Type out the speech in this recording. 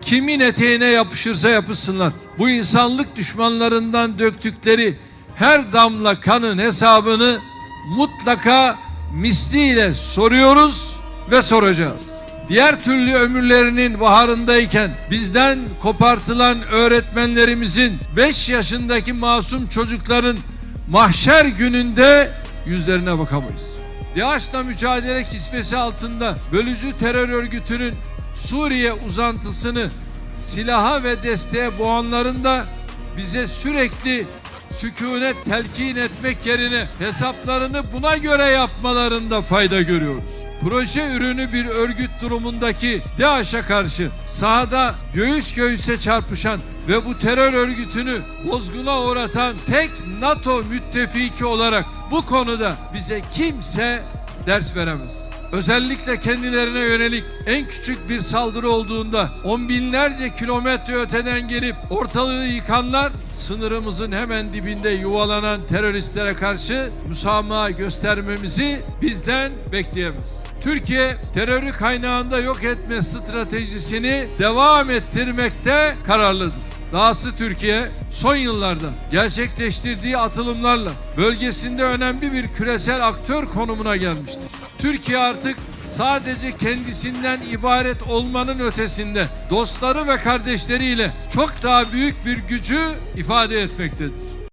kimin eteğine yapışırsa yapışsınlar. Bu insanlık düşmanlarından döktükleri her damla kanın hesabını mutlaka misliyle soruyoruz ve soracağız. Diğer türlü ömürlerinin baharındayken bizden kopartılan öğretmenlerimizin 5 yaşındaki masum çocukların mahşer gününde yüzlerine bakamayız. DAEŞ'la mücadele kisvesi altında bölücü terör örgütünün Suriye uzantısını silaha ve desteğe boğanların da bize sürekli sükunet telkin etmek yerine hesaplarını buna göre yapmalarında fayda görüyoruz. Proje ürünü bir örgüt durumundaki DAEŞ'e karşı sahada göğüs göğüse çarpışan ve bu terör örgütünü bozguna uğratan tek NATO müttefiki olarak bu konuda bize kimse ders veremez. Özellikle kendilerine yönelik en küçük bir saldırı olduğunda on binlerce kilometre öteden gelip ortalığı yıkanlar sınırımızın hemen dibinde yuvalanan teröristlere karşı müsamaha göstermemizi bizden bekleyemez. Türkiye terörü kaynağında yok etme stratejisini devam ettirmekte kararlıdır. Dahası Türkiye son yıllarda gerçekleştirdiği atılımlarla bölgesinde önemli bir küresel aktör konumuna gelmiştir. Türkiye artık sadece kendisinden ibaret olmanın ötesinde dostları ve kardeşleriyle çok daha büyük bir gücü ifade etmektedir.